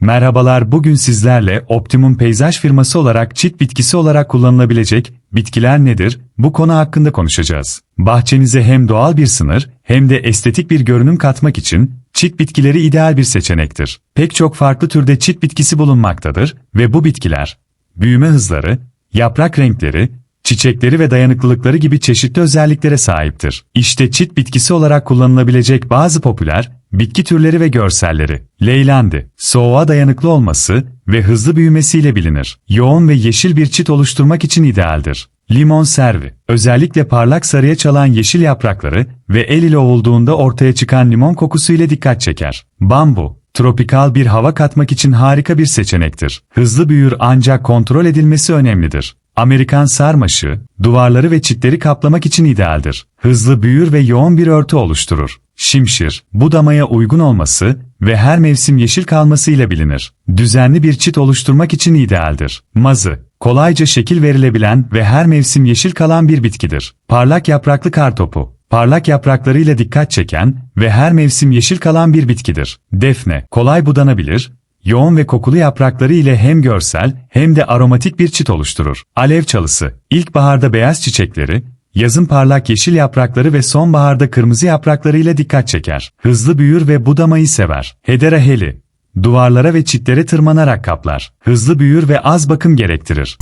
Merhabalar bugün sizlerle Optimum Peyzaj firması olarak çit bitkisi olarak kullanılabilecek bitkiler nedir bu konu hakkında konuşacağız. Bahçenize hem doğal bir sınır hem de estetik bir görünüm katmak için çit bitkileri ideal bir seçenektir. Pek çok farklı türde çit bitkisi bulunmaktadır ve bu bitkiler büyüme hızları, yaprak renkleri, çiçekleri ve dayanıklılıkları gibi çeşitli özelliklere sahiptir. İşte çit bitkisi olarak kullanılabilecek bazı popüler bitki türleri ve görselleri. Leylendi, soğuğa dayanıklı olması ve hızlı büyümesiyle bilinir. Yoğun ve yeşil bir çit oluşturmak için idealdir. Limon servi, özellikle parlak sarıya çalan yeşil yaprakları ve el ile ovulduğunda ortaya çıkan limon kokusu ile dikkat çeker. Bambu, tropikal bir hava katmak için harika bir seçenektir. Hızlı büyür ancak kontrol edilmesi önemlidir. Amerikan sarmaşı, duvarları ve çitleri kaplamak için idealdir. Hızlı büyür ve yoğun bir örtü oluşturur. Şimşir, budamaya uygun olması ve her mevsim yeşil kalması ile bilinir. Düzenli bir çit oluşturmak için idealdir. Mazı, kolayca şekil verilebilen ve her mevsim yeşil kalan bir bitkidir. Parlak yapraklı kartopu, parlak yapraklarıyla dikkat çeken ve her mevsim yeşil kalan bir bitkidir. Defne, kolay budanabilir, yoğun ve kokulu yaprakları ile hem görsel hem de aromatik bir çit oluşturur. Alev çalısı, ilkbaharda beyaz çiçekleri, yazın parlak yeşil yaprakları ve sonbaharda kırmızı yaprakları ile dikkat çeker. Hızlı büyür ve budamayı sever. Hedera heli, duvarlara ve çitlere tırmanarak kaplar. Hızlı büyür ve az bakım gerektirir.